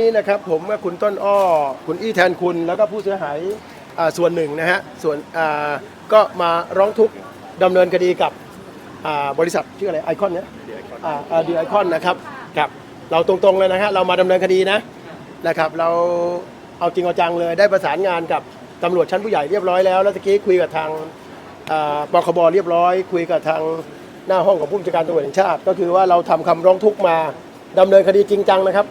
นี่นะครับผมกับคุณต้นอ้อคุณอี้แทนคุณแล้วก็ผู้เสียหายอ่าส่วนหนึ่งนะฮะส่วนอ่าก็มาร้องทุกข์ดำเนินคดีกับอ่าบริษัทชื่ออะไรไอคอนเนี่ยดีไอคอนนะครับครับเราตรงๆเลยนะฮะเรามาดำเนินคดีนะนะครับ เราเอาจริงเอาจังเลยได้ประสานงานกับตำรวจชั้นผู้ใหญ่เรียบร้อยแล้วแล้วตะกี้คุยกับทางอ่าปคบเรียบร้อย คุยกับทางหน้าห้องของผู้บัญชาการตำรวจแห่งชาติ ก็คือว่าเราทำคำร้องทุกข์มาดำเนินคดีจริงจังนะครับ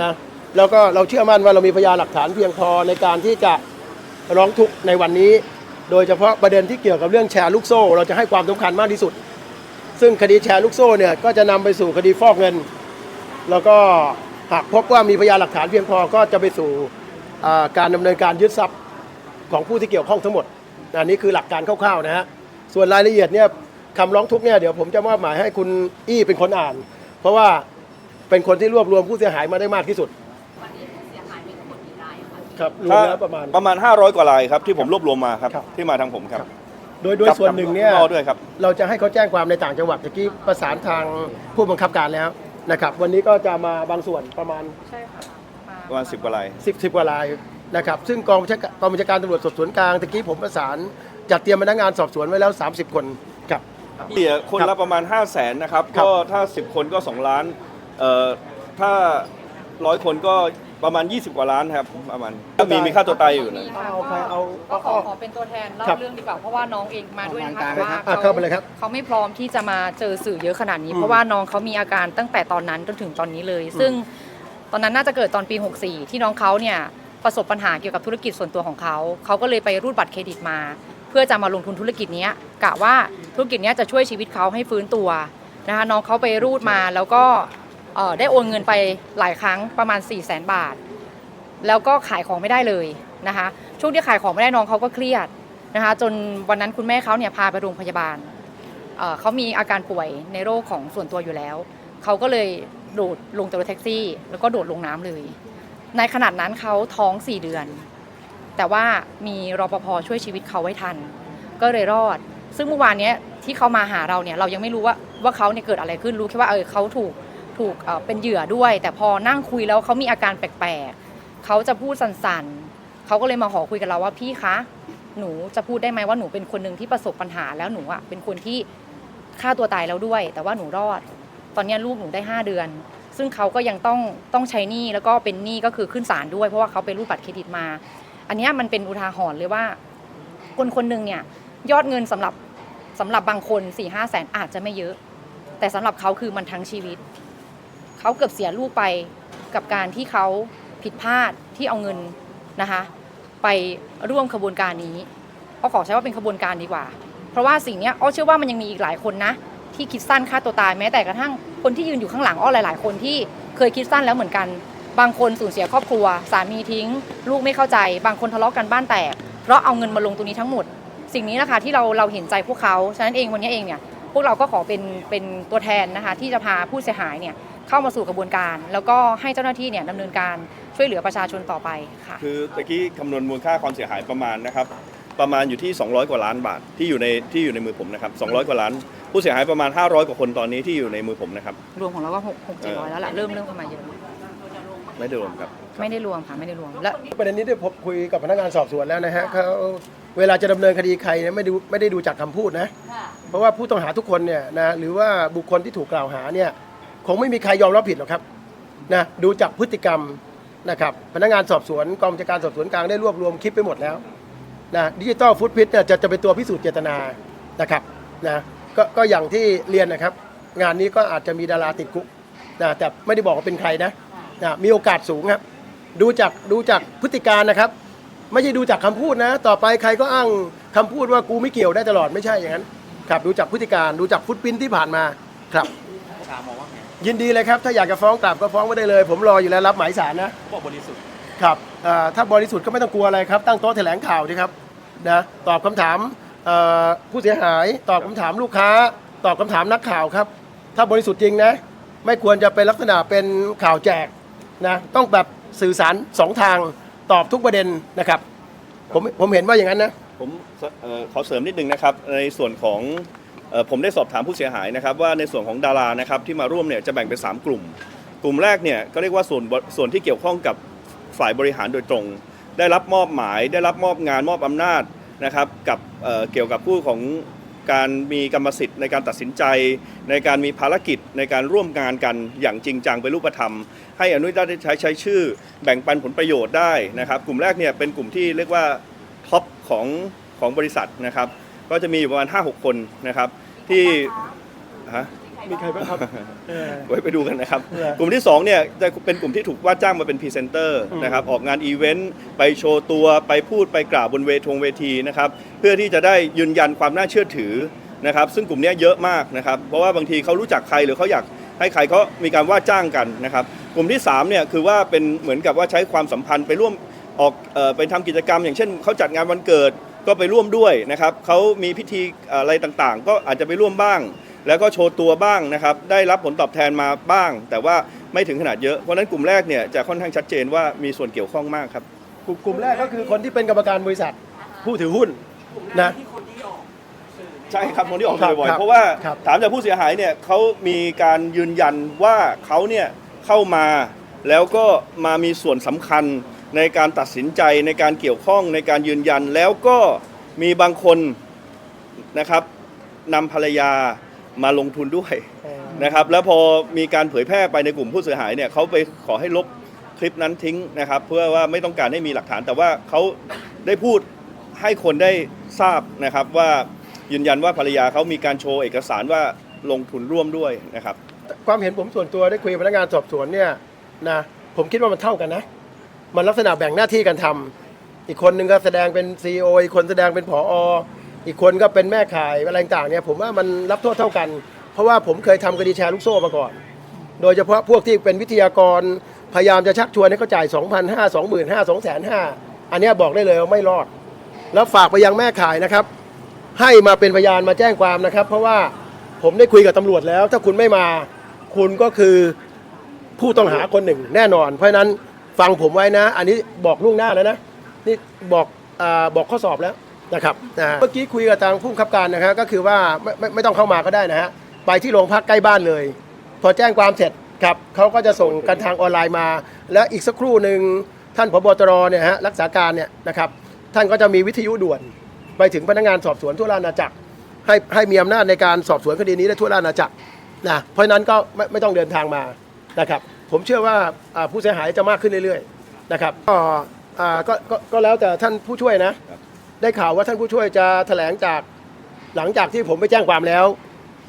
นะ แล้วก็เราเชื่อมั่นว่าเรามีพยานหลักฐานเพียงพอในการที่จะร้องทุกข์ในวันนี้ โดยเฉพาะประเด็นที่เกี่ยวกับเรื่องแชร์ลูกโซ่ เราจะให้ความสำคัญมากที่สุด ซึ่งคดีแชร์ลูกโซ่เนี่ยก็จะนำไปสู่คดีฟอกเงิน แล้วก็หากพบว่ามีพยานหลักฐานเพียงพอก็จะไปสู่การดำเนินการยึดทรัพย์ของผู้ที่เกี่ยวข้องทั้งหมดอันนี้คือหลักการคร่าวๆนะฮะส่วนรายละเอียดเนี่ยคำร้องทุกข์เนี่ยเดี๋ยวผมจะมอบหมายให้คุณอี้เป็นคนอ่าน เพราะว่าเป็นคนที่รวบรวมผู้เสียหายมาได้มากที่สุด คะครับรวมแล้วประมาณ ประมาณ 500 กว่ารายครับที่ผมรวบรวมมาครับครับที่มาทางผมครับโดยโดยกับส่วนหนึ่งเนี่ยกับข้างนอกด้วยครับ เราจะให้เขาแจ้งความในต่างจังหวัดเมื่อกี้ประสานทางผู้บังคับการแล้วนะครับ วันนี้ก็จะมาบางส่วนประมาณ ใช่ค่ะมาประมาณ10กว่าราย 10 10กว่ารายนะครับซึ่งกองบัญชาการกองบัญชาการตำรวจสอบสวนกลางตะกี้ผมประสานจัดเตรียมพนักงานสอบสวนไว้แล้ว 30 คนครับเลี่ยคนครัละบประมาณ 5 0 0แสนนะครับ ครับก็ถ้า 10 คนก็ 2 ล้านเอ่อถ้าร้อยคนก็ ประมาณ 20 กว่าล้านครับประมาณก็มีมีค่าตัวตายอยู่นะเอาใครเอาก็ขอเอาขอเป็นตัวแทนเล่าครับเรื่องดีกว่าเพราะว่าน้องเองมาด้วยนะคะเอาแต่ว่าอะเข้าไปเลยครับ เขาไม่พร้อมที่จะมาเจอสื่อเยอะขนาดนี้อืมเพราะว่าน้องเขามีอาการตั้งแต่ตอนนั้นจนถึงตอนนี้เลย ซึ่งตอนนั้นน่าจะเกิดตอนปี 64 ที่น้องเขาเนี่ยประสบปัญหาเกี่ยวกับธุรกิจส่วนตัวของเขาเขาก็เลยไปรูดบัตรเครดิตมา เพื่อจะมาลงทุนธุรกิจเนี้ยกะว่าธุรกิจเนี้ยจะช่วยชีวิตเขาให้ฟื้นตัวนะคะน้องเขาไปรูดมาแล้วก็เอ่อ ได้โอนเงินไปหลายครั้งประมาณ 4 0 0 0 0 0บาท แล้วก็ขายของไม่ได้เลยนะคะ ช่วงที่ขายของไม่ได้น้องเขาก็เครียดนะคะ จนวันนั้นคุณแม่เขาเนี่ยพาไปโรงพยาบาลเขามีอาการป่วยในโรคของส่วนตัวอยู่แล้ว เขาก็เลยโดดลงจากรถแท็กซี่ แล้วก็โดดลงน้ำเลย ในขนาดนั้นเขาท้อง 4 เดือน แต่ว่ามีรปภช่วยชีวิตเขาไว้ทัน ก็เลยรอด ซึ่งเมื่อวานนี้ที่เขามาหาเราเนี่ยเรายังไม่รู้ว่าว่าเขาเนี่ยเกิดอะไรขึ้นรู้แค่ว่าเออเขาถูก ถูกเป็นเหยื่อด้วย แต่พอนั่งคุยแล้วเขามีอาการแปลกๆเขาจะพูดสั่นๆเขาก็เลยมาขอคุยกับเราว่าพี่คะหนูจะพูดได้ไหมว่าหนูเป็นคนหนึ่งที่ประสบปัญหาแล้วหนูอะเป็นคนที่ฆ่าตัวตายแล้วด้วย แต่ว่าหนูรอด ตอนนี้ลูกหนูได้ 5 เดือน ซึ่งเขาก็ยังต้องต้องใช้หนี้แล้วก็เป็นหนี้ก็คือขึ้นศาลด้วยเพราะว่าเขาไปรูดบัตรเครดิตมา อันนี้มันเป็นอุทาหรณ์เลยว่า คนคนหนึ่งเนี่ยยอดเงินสำหรับสำหรับบางคน4ี่ห้าแสนอาจจะไม่เยอะ แต่สำหรับเขาคือมันทั้งชีวิต เขาเกือบเสียลูกไปกับการที่เขาผิดพลาดที่เอาเงินนะคะไปร่วมขบวนการนี้อ้อขอใช้ว่าเป็นขบวนการดีกว่า เพราะว่าสิ่งเนี้ยอ้อเชื่อว่ามันยังมีอีกหลายคนนะที่คิดสั้นฆ่าตัวตายแม้แต่กระทั่งคนที่ยืนอยู่ข้างหลังอ้อหลาย ๆ คนที่เคยคิดสั้นแล้วเหมือนกัน บางคนสูญเสียครอบครัว สามีทิ้ง ลูกไม่เข้าใจ บางคนทะเลาะกันบ้านแตกเพราะเอาเงินมาลงตรงนี้ทั้งหมด สิ่งนี้นะคะที่เราเราเห็นใจพวกเขาฉะนั้นเองวันนี้เองเนี่ย วกเราก็ขอเป็นเป็นตัวแทนนะคะที่จะพาผู้เสียหายเนี่ยเข้ามาสู่กระบวนการ แล้วก็ให้เจ้าหน้าที่เนี่ยดำเนินการช่วยเหลือประชาชนต่อไปค่ะคือตะกี้คำนวณมูลค่าความเสียหายประมาณนะครับประมาณอยู่ที่ 200 กว่าล้านบาทที่อยู่ในที่อยู่ในมือผมนะครับ200 กว่าล้าน ผู้เสียหายประมาณ 500 กว่าคนตอนนี้ที่อยู่ในมือผมนะครับรวมของเราก็หกหกเจ็ดร้อยแล้วล่ะเริ่มเริ่มเข้ามาเยอะไม่ได้รวมครับ ไม่ได้รวมค่ะไม่ได้รวมและประเด็นนี้ได้ผมคุยกับพนักงานสอบสวนแล้วนะฮะเขา เวลาจะดำเนินคดีใครเนี่ยไม่ดูไม่ได้ดูจากคำพูดนะเพราะว่าผู้ต้องหาทุกคนเนี่ยนะหรือว่าบุคคลที่ถูกกล่าวหาเนี่ยคงไม่มีใครยอมรับผิดหรอกครับนะดูจากพฤติกรรมนะครับพนักงานสอบสวนกองบัญชาการสอบสวนกลางได้รวบรวมคลิปไปหมดแล้วนะดิจิตอลฟุตพิษเนี่ยจะจะเป็นตัวพิสูจน์เจตนานะครับนะก็ก็อย่างที่เรียนนะครับ งานนี้ก็อาจจะมีดาราติดคุกนะแต่ไม่ได้บอกว่าเป็นใครนะนะมีโอกาสสูงครับ ดูจากดูจากพฤติการนะครับ ไม่ใช่ดูจากคำพูดนะ ต่อไปใครก็อ้างคำพูดว่ากูไม่เกี่ยวได้ตลอดไม่ใช่อย่างนั้นครับดูจากพฤติการดูจากฟุตปรินท์ที่ผ่านมาครับชามองว่าไงยินดีเลยครับ ถ้าอยากจะฟ้องกลับก็ฟ้องไม่ได้เลย ผมรออยู่แล้วรับหมายสารนะเขาบอกบริสุทธิ์ครับอ่าถ้าบริสุทธิ์ก็ไม่ต้องกลัวอะไรครับ ตั้งโต๊ะแถลงข่าวดีครับนะตอบคำถามเอ่อผู้เสียหายตอบคำถามลูกค้า ตอบคำถามนักข่าวครับ ถ้าบริสุทธิ์จริงนะ ไม่ควรจะเป็นลักษณะเป็นข่าวแจกนะต้องแบบสื่อสารสองทาง ตอบทุกประเด็นนะครับ ผมผมเห็นว่าอย่างนั้นนะ ผมเอ่อขอเสริมนิดนึงนะครับ ในส่วนของเอ่อผมได้สอบถามผู้เสียหายนะครับ ว่าในส่วนของดารานะครับที่มาร่วมเนี่ยจะแบ่งเป็น 3 กลุ่ม กลุ่มแรกเนี่ยก็เรียกว่าส่วนส่วนที่เกี่ยวข้องกับฝ่ายบริหารโดยตรง ได้รับมอบหมาย ได้รับมอบงานมอบอำนาจนะครับกับเอ่อเกี่ยวกับผู้ของ การมีกรรมสิทธิ์ในการตัดสินใจ ในการมีภารกิจในการร่วมงานกันอย่างจริงจังเป็นรูปธรรม ให้อนุญาตใช้ใช้ชื่อ แบ่งปันผลประโยชน์ได้นะครับ กลุ่มแรกเนี่ยเป็นกลุ่มที่เรียกว่าท็อปของของบริษัทนะครับ ก็จะมีอยู่ประมาณ 5-6 คนนะครับที่ฮะ มีใครบ้างครับเออ ไว้ไปดูกันนะครับเออกลุ่มที่ 2 เนี่ยจะเป็นกลุ่มที่ถูกว่าจ้างมาเป็นพรีเซนเตอร์อืม นะครับออกงานอีเวนต์ไปโชว์ตัวไปพูดไปกล่าวบนเวทงเวทีนะครับเพื่อที่จะได้ยืนยันความน่าเชื่อถือนะครับซึ่งกลุ่มเนี้ยเยอะมากนะครับเพราะว่าบางทีเขารู้จักใครหรือเขาอยากให้ใครเขามีการว่าจ้างกันนะครับกลุ่มที่3เนี่ยคือว่าเป็นเหมือนกับว่าใช้ความสัมพันธ์ไปร่วมออกเอ่อไปทำกิจกรรม อย่างเช่นเขาจัดงานวันเกิดก็ไปร่วมด้วยนะครับเขามีพิธีอะไรต่างๆ ก็อาจจะไปร่วมบ้าง แล้วก็โชว์ตัวบ้างนะครับได้รับผลตอบแทนมาบ้าง แต่ว่าไม่ถึงขนาดเยอะเพราะฉะนั้นกลุ่มแรกเนี่ยจะค่อนข้างชัดเจนว่ามีส่วนเกี่ยวข้องมากครับ กลุ่มกลุ่มแรกก็คือคนที่เป็นกรรมการบริษัทผู้ถือหุ้นนะใช่ครับคนที่ออกครับบ่อยครัๆบเพราะว่าครับถามจากผู้เสียหายเนี่ยเขามีการยืนยันว่าเขาเนี่ยเข้ามาแล้วก็มามีส่วนสำคัญในการตัดสินใจในการเกี่ยวข้องในการยืนยันแล้วก็มีบางคนนะครับนำภรรยา มาลงทุนด้วยเออนะครับแล้วพอมีการเผยแพร่ไปในกลุ่มผู้เสียหายเนี่ยเขาไปขอให้ลบคลิปนั้นทิ้งนะครับ เพื่อว่าไม่ต้องการให้มีหลักฐาน แต่ว่าเขาได้พูดให้คนได้ทราบนะครับว่ายืนยันว่าภรรยาเขามีการโชว์เอกสารว่าลงทุนร่วมด้วยนะครับ ความเห็นผมส่วนตัวได้คุยกับพนักงานสอบสวนเนี่ยนะผมคิดว่ามันเท่ากันนะ มันลักษณะแบ่งหน้าที่กันทำอีกคนนึงก็แสดงเป็นซีออีกคนแสดงเป็นผออี อีกคนก็เป็นแม่ขายอะไรต่างเนี่ยผมว่ามันรับโทษเท่ากัน เพราะว่าผมเคยทำคดีแชร์ลูกโซ่มาก่อน โดยเฉพาะพวกที่เป็นวิทยากรพยายามจะชักชวนให้เขาจ่าย2 5 0 0 2 5 0 0 0 2 5 0 0อันนี้บอกได้เลยว่าไม่รอด แล้วฝากไปยังแม่ขายนะครับ ให้มาเป็นพยานมาแจ้งความนะครับ เพราะว่าผมได้คุยกับตำรวจแล้ว ถ้าคุณไม่มาคุณก็คือผู้ต้องหาคนหนึ่งแน่นอน เพราะฉะนั้นฟังผมไว้นะ อันนี้บอกล่วงหน้าแล้วนะ นี่บอกอบอกข้อสอบแล้ว นะครับเมื่อกี้คุยกับทางผู้บังคับการนะครับก็คือว่าไม่ไม่ไม่ต้องเข้ามาก็ได้นะฮะไปที่โรงพักใกล้บ้านเลย พอแจ้งความเสร็จครับเขาก็จะส่งกันทางออนไลน์มา แล้วอีกสักครู่หนึ่งท่านพบตรเนี่ยฮะรักษาการเนี่ยนะครับท่านก็จะมีวิทยุด่วน ไปถึงพนักงานสอบสวนทั่วราชอาณาจักร ให้ให้มีอำนาจในการสอบสวนคดีนี้ได้ทั่วราชอาณาจักรนะเพราะฉะนั้นก็ไม่ไม่ต้องเดินทางมานะครับ ผมเชื่อว่าผู้เสียหายจะมากขึ้นเรื่อยๆนะครับก็อ่าก็ก็แล้วแต่ท่านผู้ช่วยนะ ได้ข่าวว่าท่านผู้ช่วยจะแถลงจากหลังจากที่ผมไปแจ้งความแล้ว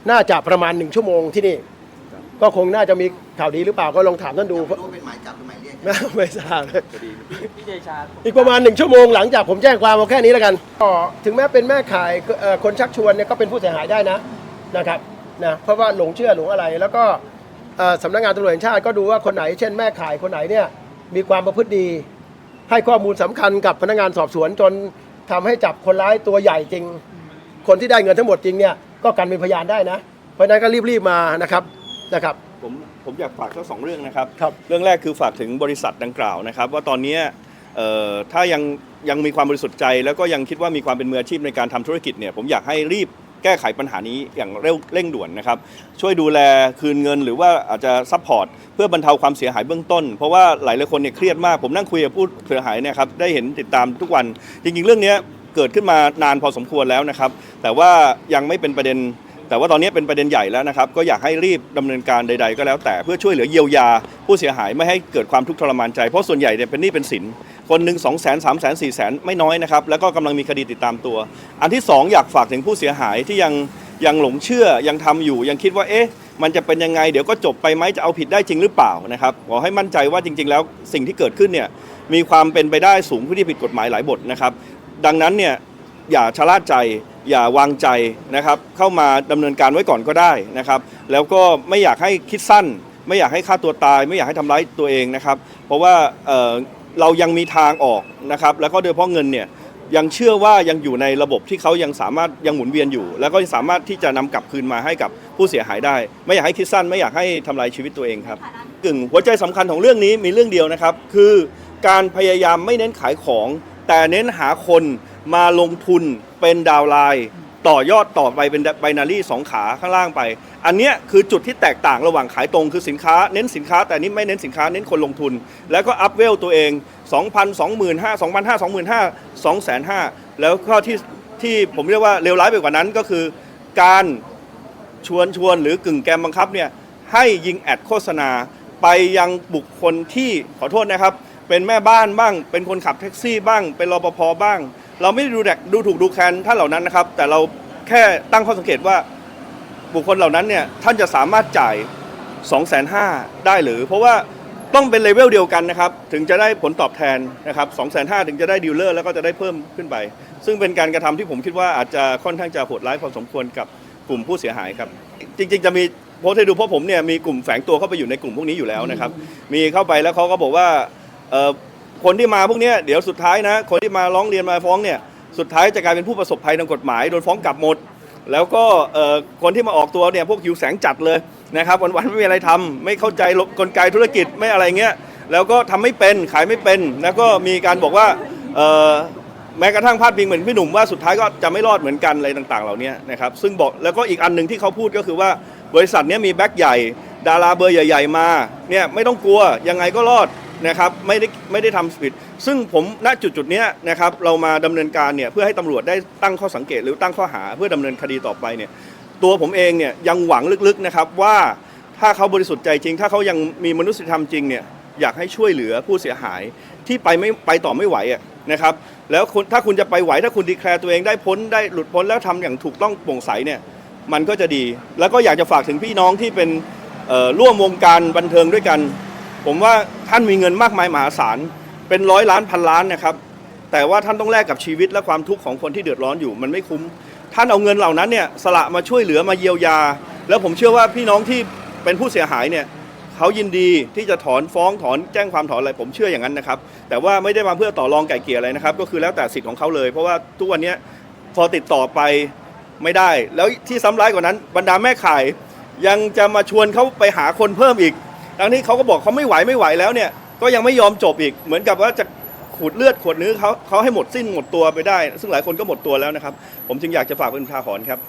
น่าจะประมาณหนึ่งชั่วโมงที่นี่ ก็คงน่าจะมีข่าวดีหรือเปล่าก็ลองถามท่านดูรู้ว่าเป็นหมายจับหรือหมายเรียกไม่ไม่ทราบเลยพี่เดชาอีกประมาณหนึ่งชั่วโมงหลังจากผมแจ้งความเอาแค่นี้แล้วกันก็ถึงแม้เป็นแม่ขายเอ่อคนชักชวนเนี่ยก็เป็นผู้เสียหายได้นะนะครับนะเพราะว่าหลงเชื่อหลงอะไร แล้วก็เอ่อสำนักงานตำรวจแห่งชาติก็ดูว่าคนไหนเช่นแม่ขายคนไหนเนี่ยมีความประพฤติดี ให้ข้อมูลสำคัญกับพนักงานสอบสวนจน ทำให้จับคนร้ายตัวใหญ่จริง คนที่ได้เงินทั้งหมดจริงเนี่ยก็กันเป็นพยานได้นะ เพราะฉะนั้นก็รีบๆมานะครับนะครับ ผมผมอยากฝากทั้งสองเรื่องนะครับ ครับ เรื่องแรกคือฝากถึงบริษัทดังกล่าวนะครับ ว่าตอนเนี้ยเอ่อถ้ายังยังมีความบริสุทธิ์ใจ แล้วก็ยังคิดว่ามีความเป็นมืออาชีพในการทำธุรกิจเนี่ยผมอยากให้รีบ แก้ไขปัญหานี้อย่างเร็วเร่งด่วนนะครับ ช่วยดูแลคืนเงินหรือว่าอาจจะซัพพอร์ตเพื่อบรรเทาความเสียหายเบื้องต้น เพราะว่าหลายหลายคนเนี่ยเครียดมาก ผมนั่งคุยกับผู้เสียหายเนี่ยครับได้เห็นติดตามทุกวัน จริงๆ เรื่องนี้เกิดขึ้นมานานพอสมควรแล้วนะครับ แต่ว่ายังไม่เป็นประเด็น แต่ว่าตอนนี้เป็นประเด็นใหญ่แล้วนะครับ ก็อยากให้รีบดำเนินการใด ๆ ก็แล้วแต่เพื่อช่วยเหลือเยียวยา ผู้เสียหายไม่ให้เกิดความทุกข์ทรมานใจ เพราะส่วนใหญ่เนี่ยเป็นหนี้เป็นสิน คนหนึ่งสองแสนสามแสนสี่แสนไม่น้อยนะครับ แล้วก็กำลังมีคดีติดตามตัว อันที่สองอยากฝากถึงผู้เสียหายที่ยังยังหลงเชื่อยังทำอยู่ยังคิดว่าเอ๊ะมันจะเป็นยังไง เดี๋ยวก็จบไปไหมจะเอาผิดได้จริงหรือเปล่านะครับขอให้มั่นใจว่าจริง ๆ แล้วสิ่งที่เกิดขึ้นเนี่ยมีความเป็นไปได้สูงผู้ที่ผิดกฎหมายหลายบทนะครับดังนั้นเนี่ยอย่าชะล่าใจ อย่าวางใจนะครับเข้ามาดำเนินการไว้ก่อนก็ได้นะครับ แล้วก็ไม่อยากให้คิดสั้น ไม่อยากให้ฆ่าตัวตาย ไม่อยากให้ทำร้ายตัวเองนะครับ เพราะว่าเเรายังมีทางออกนะครับ แล้วก็โดยเฉพาะเงินเนี่ยยังเชื่อว่ายังอยู่ในระบบที่เขายังสามารถยังหมุนเวียนอยู่ แล้วก็สามารถที่จะนำกลับคืนมาให้กับผู้เสียหายได้ ไม่อยากให้คิดสั้นไม่อยากให้ทำลายชีวิตตัวเองครับกึ่งหัวใจสำคัญของเรื่องนี้มีเรื่องเดียวนะครับ คือการพยายามไม่เน้นขายของ แต่เน้นหาคนมาลงทุน เป็นดาวไลน์ต่อยอดต่อไปเป็นไบนารี่สองขาข้างล่างไป อันเนี้ยคือจุดที่แตกต่างระหว่างขายตรงคือสินค้าเน้นสินค้าแต่นนี่ไม่เน้นสินค้าเน้นคนลงทุน แล้วก็อัพเวลตัวเอง 2,000 25,000 2,500 25,000 2,500แล้วก็ที่ที่ผมเรียกว่าเลวร้ายไปกว่านั้นก็คือ การชวนชวนหรือกึ่งแกมบังคับเนี่ยให้ยิงแอดโฆษณาไปยังบุคคลที่ขอโทษนะครับ เป็นแม่บ้านบ้าง เป็นคนขับแท็กซี่บ้าง เป็นรปภบ้าง เราไม่ได้ดูแดกดูถูกดูแคลนท่านเหล่านั้นนะครับ แต่เราแค่ตั้งข้อสังเกตว่าบุคคลเหล่านั้นเนี่ยท่านจะสามารถจ่าย 2 5 0 0 0ได้หรือ เพราะว่าต้องเป็นเลเวลเดียวกันนะครับ ถึงจะได้ผลตอบแทนนะครับ2 5 0 0 0ถึงจะได้ดีลเลอร์แล้วก็จะได้เพิ่มขึ้นไป ซึ่งเป็นการกระทำที่ผมคิดว่าอาจจะค่อนข้างจะโหดร้ายพอสมควรกับกลุ่มผู้เสียหายครับ จริง ๆ จะมีโพสต์ให้ดูเพราะผมเนี่ยมีกลุ่มแฝงตัวเข้าไปอยู่ในกลุ่มพวกนี้อยู่แล้วนะครับ มีเข้าไปแล้วเขาก็บอกว่า คนที่มาพวกนี้เดี๋ยวสุดท้ายนะ คนที่มาร้องเรียนมาฟ้องเนี่ยสุดท้ายจะกลายเป็นผู้ประสบภัยทางกฎหมายโดนฟ้องกลับหมด แล้วก็คนที่มาออกตัวเนี่ยพวกหิวแสงจัดเลยนะครับวันๆไม่มีอะไรทำไม่เข้าใจกลไกธุรกิจไม่อะไรเงี้ยแล้วก็ทำไม่เป็นขายไม่เป็น แล้วก็มีการบอกว่าแม้กระทั่งพาดพิงเหมือนพี่หนุ่มว่าสุดท้ายก็จะไม่รอดเหมือนกันอะไรต่างๆ เหล่านี้นะครับซึ่งบอกแล้วก็อีกอันหนึ่งที่เขาพูดก็คือว่าบริษัทเนี้ยมีแบ็คใหญ่ ดาราเบอร์ใหญ่ ๆ มาเนี่ยไม่ต้องกลัวยังไงก็รอด นะครับไม่ได้ไม่ได้ทำผิด ซึ่งผมณจุดจุดนี้นะครับเรามาดำเนินการเนี่ยเพื่อให้ตำรวจได้ตั้งข้อสังเกตหรือตั้งข้อหาเพื่อดำเนินคดีต่อไปเนี่ยตัวผมเองเนี่ยยังหวังลึกๆนะครับว่าถ้าเขาบริสุทธิ์ใจจริง ถ้าเขายังมีมนุษยธรรมจริงเนี่ยอยากให้ช่วยเหลือผู้เสียหายที่ไปไม่ไปต่อไม่ไหวอะนะครับแล้วถ้าคุณจะไปไหวถ้าคุณดีแคลร์ตัวเองได้พ้นได้หลุดพ้นแล้วทำอย่างถูกต้องโปร่งใสเนี่ยมันก็จะดี แล้วก็อยากจะฝากถึงพี่น้องที่เป็นร่วมวงการบันเทิงด้วยกัน ผมว่า ท่านมีเงินมากมายมหาศาลเป็นร้อยล้านพันล้านนะครับ แต่ว่าท่านต้องแลกกับชีวิตและความทุกข์ของคนที่เดือดร้อนอยู่มันไม่คุ้ม ท่านเอาเงินเหล่านั้นเนี่ยสละมาช่วยเหลือมาเยียวยา แล้วผมเชื่อว่าพี่น้องที่เป็นผู้เสียหายเนี่ยเขายินดีที่จะถอนฟ้องถอนแจ้งความถอนอะไรผมเชื่ออย่างนั้นนะครับ แต่ว่าไม่ได้มาเพื่อต่อรองไก่เกลี่ยอะไรนะครับ ก็คือแล้วแต่สิทธิ์ของเขาเลย เพราะว่าทุกวันนี้พอติดต่อไปไม่ได้ แล้วที่ซ้ำร้ายกว่านั้น บรรดาแม่ขายยังจะมาชวนเขาไปหาคนเพิ่มอีก ทั้งนี้เขาก็บอกเขาไม่ไหวไม่ไหวแล้วเนี่ย ก็ยังไม่ยอมจบอีก เหมือนกับว่าจะขูดเลือดขวดเนื้อเขาเขาให้หมดสิ้นหมดตัวไปได้ ซึ่งหลายคนก็หมดตัวแล้วนะครับ ผมจึงอยากจะฝากเป็นอุทาหรณ์ครับ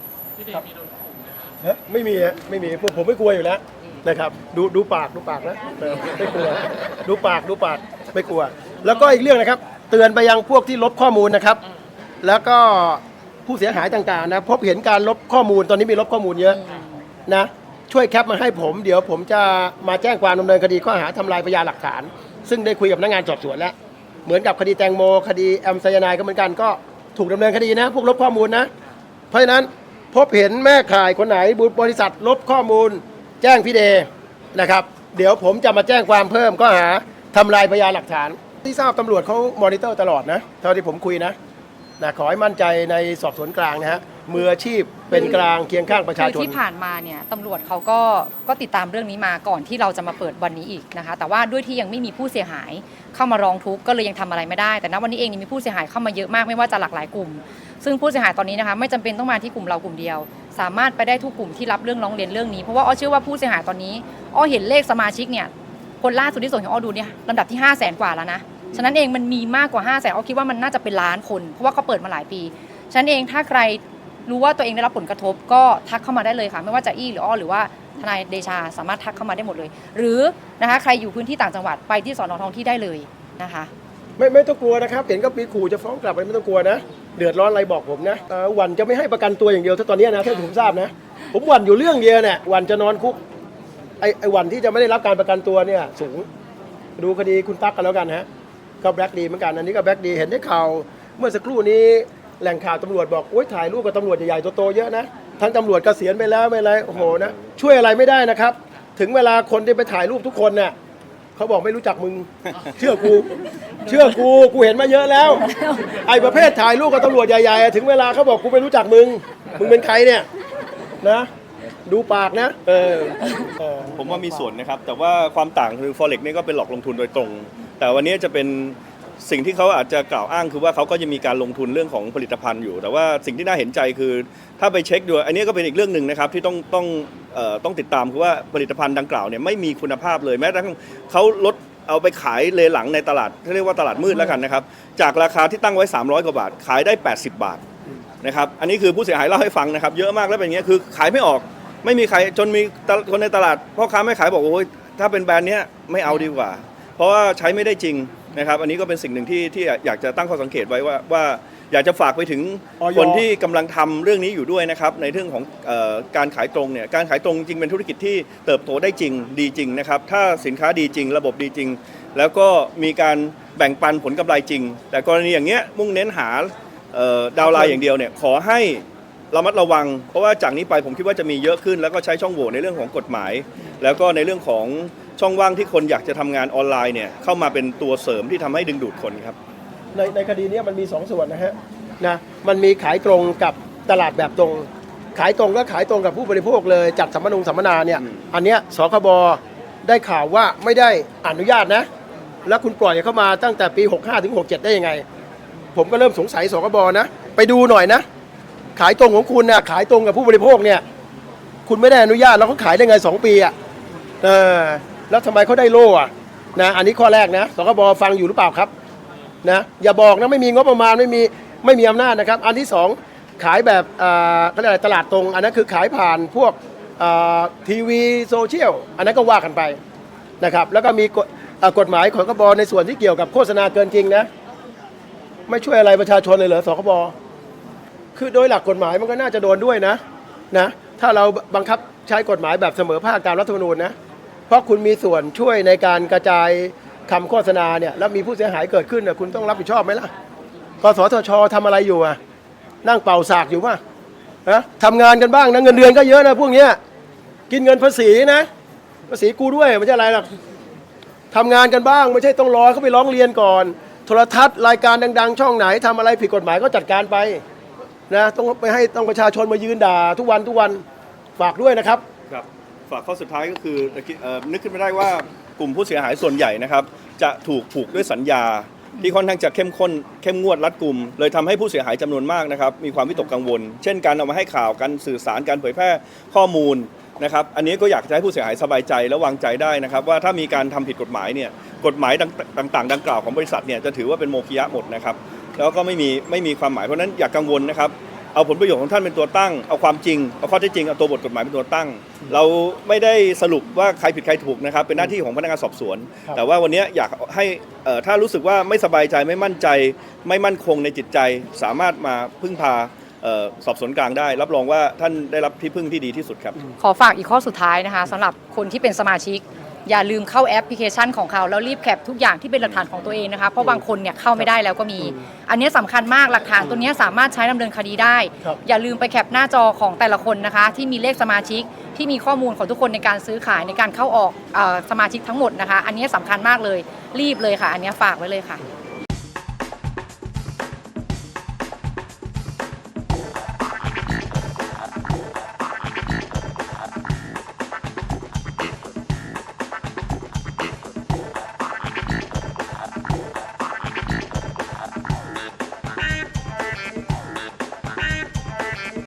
ฮะไม่มีฮะไม่มีพวกผมไม่กลัวอยู่แล้วนะครับดูดูปากดูปากนะเออไม่กลัวดูปากดูปากไม่กลัว แล้วก็อีกเรื่องนะครับ เตือนไปยังพวกที่ลบข้อมูลนะครับ แล้วก็ผู้เสียหายต่างๆนะพบเห็นการลบข้อมูลตอนนี้มีลบข้อมูลเยอะนะ ช่วยแคปมาให้ผม เดี๋ยวผมจะมาแจ้งความดำเนินคดีข้อหาทำลายพยานหลักฐาน ซึ่งได้คุยกับพนักงานสอบสวนแล้ว เหมือนกับคดีแตงโม คดีแอมไซยาไนก็เหมือนกันก็ถูกดำเนินคดีนะ พวกลบข้อมูลนะ เพราะฉะนั้นพบเห็นแม่ข่ายคนไหนบริษัทลบข้อมูล แจ้งพี่เดนะครับ เดี๋ยวผมจะมาแจ้งความเพิ่มก็หาทำลายพยานหลักฐาน ที่ทราบตำรวจเขามอนิเตอร์ตลอดนะเท่าที่ผมคุยนะนะขอให้มั่นใจในสอบสวนกลางนะฮะ มืออาชีพเป็นกลางเคียงข้างประชาคือชนที่ผ่านมาเนี่ยตำรวจเขาก็ก็ติดตามเรื่องนี้มาก่อนที่เราจะมาเปิดวันนี้อีกนะคะ แต่ว่าด้วยที่ยังไม่มีผู้เสียหายเข้ามาร้องทุกข์ก็เลยยังทำอะไรไม่ได้ แต่ณวันนี้เองนี่มีผู้เสียหายเข้ามาเยอะมากไม่ว่าจะหลากหลายกลุ่ม ซึ่งผู้เสียหายตอนนี้นะคะไม่จำเป็นต้องมาที่กลุ่มเรากลุ่มเดียว สามารถไปได้ทุกกลุ่มที่รับเรื่องร้องเรียนเรื่องนี้เพราะว่าอ้อเชื่อว่าผู้เสียหายตอนนี้อ้อเห็นเลขสมาชิกเนี่ยคนล่าสุดที่ส่งให้อ้อดูเนี่ยลำดับที่ 5 0 0แสนกว่าแล้วนะฉะนั้นเองมันมีมากกว่า 5 0 0แสนอ้อคิดว่ามันน่าจะเป็นล้านคนเพราะว่าเขาเปิดมาหลายปีฉะนั้นเองถ้าใคร รู้ว่าตัวเองได้รับผลกระทบก็ทักเข้ามาได้เลยค่ะ ไม่ว่าจะอี้หรืออ้อหรือว่าทนายเดชาสามารถทักเข้ามาได้หมดเลย หรือนะคะใครอยู่พื้นที่ต่างจังหวัดไปที่สอนอท้องที่ได้เลยนะคะ ไม่ไม่ต้องกลัวนะครับเห็นก็มีขู่จะฟ้องกลับไปไม่ต้องกลัวนะ เดือดร้อนอะไรบอกผมนะเอ่อหวันจะไม่ให้ประกันตัวอย่างเดียวถ้าตอนเนี้ยนะถ้าผมทราบนะ ผมหวันอยู่เรื่องเดียวเนี่ยหวันจะนอนคุกไอ้ไอ้หวันที่จะไม่ได้รับการประกันตัวเนี่ยสูง ดูคดีคุณตั๊กกันแล้วกันฮะก็แบล็กดีเหมือนกันอันนี้ก็แบล็กดีเห็นได้ข่าวเมื่อสักครู่นี้ แหล่งข่าวตำรวจบอกโอ้ยถ่ายรูปกับตำรวจใหญ่ๆโตๆเยอะนะทั้งตำรวจเกษียณไปแล้วไม่ไรโอ้โหนะช่วยอะไรไม่ได้นะครับ ถึงเวลาคนที่ไปถ่ายรูปทุกคนเนี่ยเขาบอกไม่รู้จักมึง เชื่อกู เชื่อกูกูเห็นมาเยอะแล้ว ไอ้ประเภทถ่ายรูปกับตำรวจใหญ่ๆถึงเวลาเขาบอกกูไม่รู้จักมึง มึงเป็นใครเนี่ยนะดูปากนะเออเออผมว่ามีส่วนนะครับ แต่ว่าความต่างคือ forex นี่ก็เป็นหลอกลงทุนโดยตรง แต่วันนี้จะเป็น สิ่งที่เขาอาจจะกล่าวอ้างคือว่าเขาก็จะมีการลงทุนเรื่องของผลิตภัณฑ์อยู่ แต่ว่าสิ่งที่น่าเห็นใจคือ ถ้าไปเช็คดูอันนี้ก็เป็นอีกเรื่องหนึ่งนะครับที่ต้องต้องเอ่อต้องติดตามคือว่าผลิตภัณฑ์ดังกล่าวเนี่ยไม่มีคุณภาพเลยแม้กระทั่งเขาลดเอาไปขายเลหลังในตลาดที่เรียกว่าตลาดมืดแล้วกันนะครับจากราคาที่ตั้งไว้ 300 กว่าบาท ขายได้ 80 บาทนะครับอันนี้คือผู้เสียหายเล่าให้ฟังนะครับเยอะมากแล้วเป็นอย่างเงี้ยคือขายไม่ออกไม่มีใครจนมีคนในตลาดพ่อค้าไม่ขายบอกโอ้ยถ้าเป็นแบรนด์เนี้ยไม่เอาดีกว่า เพราะว่าใช้ไม่ได้จริง นะครับอันนี้ก็เป็นสิ่งหนึ่งที่ที่อยากจะตั้งข้อสังเกตไว้ว่าว่าอยากจะฝากไปถึงอยคนที่กำลังทำเรื่องนี้อยู่ด้วยนะครับในเรื่องของเออการขายตรงเนี่ยการขายตรงจริงเป็นธุรกิจที่เติบโตได้จริงดีจริงนะครับถ้าสินค้าดีจริง ระบบดีจริง แล้วก็มีการแบ่งปันผลกำไรจริง แต่กรณีอย่างเงี้ยมุ่งเน้นหาเอ่อดาวน์ไลน์อย่างเดียวเนี่ยขอให้ระมัดระวัง เพราะว่าจากนี้ไปผมคิดว่าจะมีเยอะขึ้น แล้วก็ใช้ช่องโหว่ในเรื่องของกฎหมาย แล้วก็ในเรื่องของ ช่องว่างที่คนอยากจะทำงานออนไลน์เนี่ยเข้ามาเป็นตัวเสริมที่ทำให้ดึงดูดคนครับ ในในคดีเนี้ยมันมีสองส่วนนะฮะนะมันมีขายตรงกับตลาดแบบตรง ขายตรงก็ขายตรงกับผู้บริโภคเลยจัดสัมมนุงสัมมนาเนี่ยอืมอันเนี้ยสคบได้ข่าวว่าไม่ได้อนุญาตนะ แล้วคุณปล่อยเข้ามาตั้งแต่ปี 65ถึง67 ได้ยังไง ผมก็เริ่มสงสัยสคบนะ ไปดูหน่อยนะ ขายตรงของคุณน่ะขายตรงกับผู้บริโภคเนี่ย คุณไม่ได้อนุญาตแล้วเขาขายได้ไง 2 ปีอะเออ แล้วทำไมเขาได้โล่อะนะอันนี้ข้อแรกนะสคบฟังอยู่หรือเปล่าครับนะอย่าบอกนะไม่มีงบประมาณไม่มีไม่มีอำนาจนะครับ อันที่สองขายแบบอ่าเขาเรียกอะไรตลาดตรง อันนั้นคือขายผ่านพวกอ่าทีวีโซเชียลอันนั้นก็ว่ากันไปนะครับแล้วก็มีกฎกฎหมายของกบในส่วนที่เกี่ยวกับโฆษณาเกินจริงนะไม่ช่วยอะไรประชาชนเลยเหรอสคบคือโดยหลักกฎหมายมันก็น่าจะโดนด้วยนะนะถ้าเราบังคับใช้กฎหมายแบบเสมอภาคตามรัฐธรรมนูญนะ เพราะคุณมีส่วนช่วยในการกระจายคำโฆษณาเนี่ยแล้วมีผู้เสียหายเกิดขึ้นเนี่ยคุณต้องรับผิดชอบไหมล่ะกสทชทำอะไรอยู่อะ นั่งเป่าสากอยู่ป่ะฮะทำงานกันบ้างนะเงินเดือนก็เยอะนะพวกเนี้ยกินเงินภาษีนะภาษีกูด้วยไม่ใช่อะไรหรอกทำงานกันบ้างไม่ใช่ต้องรอเขาไปร้องเรียนก่อน โทรทัศน์รายการดัง ๆ ช่องไหนทำอะไรผิดกฎหมายก็จัดการไปนะต้องไปให้ต้องประชาชนมายืนด่าทุกวันทุกวันฝากด้วยนะครับ ฝากข้อสุดท้ายก็คือเอ่อนึกขึ้นไม่ได้ว่ากลุ่มผู้เสียหายส่วนใหญ่นะครับ จะถูกผูกด้วยสัญญา ที่ค่อนข้างจะเข้มข้นเข้มงวดรัดกุม เลยทำให้ผู้เสียหายจำนวนมากนะครับ มีความวิตกกังวล เช่นการเอามาให้ข่าวการสื่อสารการเผยแพร่ข้อมูลนะครับ อันนี้ก็อยากจะให้ผู้เสียหายสบายใจและวางใจได้นะครับ ว่าถ้ามีการทำผิดกฎหมายเนี่ยกฎหมายต่างๆดังกล่าวของบริษัทเนี่ยจะถือว่าเป็นโมฆะหมดนะครับ แล้วก็ไม่มีไม่มีความหมายเพราะฉะนั้นอย่ากกังวลนะครับ เอาผลประโยชน์ของท่านเป็นตัวตั้ง เอาความจริง เอาข้อเท็จจริง เอาตัวบทกฎหมายเป็นตัวตั้ง เราไม่ได้สรุปว่าใครผิดใครถูกนะครับ เป็นหน้าที่ของพนักงานสอบสวน ครับ แต่ว่าวันนี้อยากให้เอ่อถ้ารู้สึกว่าไม่สบายใจไม่มั่นใจ ไม่มั่นคงในจิตใจ สามารถมาพึ่งพาเอ่อสอบสวนกลางได้ รับรองว่าท่านได้รับที่พึ่งที่ดีที่สุดครับ ขอฝากอีกข้อสุดท้ายนะคะสำหรับคนที่เป็นสมาชิก อย่าลืมเข้าแอปพลิเคชันของเขาแล้วรีบแคปทุกอย่างที่เป็นหลักฐานของตัวเองนะคะเพราะบางคนเนี่ยเข้าไม่ได้แล้วก็มี อันนี้สำคัญมากหลักฐานตัวเนี้ยสามารถใช้ดำเนินคดีได้ ครับ อย่าลืมไปแคปหน้าจอของแต่ละคนนะคะ ที่มีเลขสมาชิกที่มีข้อมูลของทุกคนในการซื้อขายในการเข้าออกเออสมาชิกทั้งหมดนะคะ อันนี้สำคัญมากเลยรีบเลยค่ะ อันนี้ฝากไว้เลยค่ะ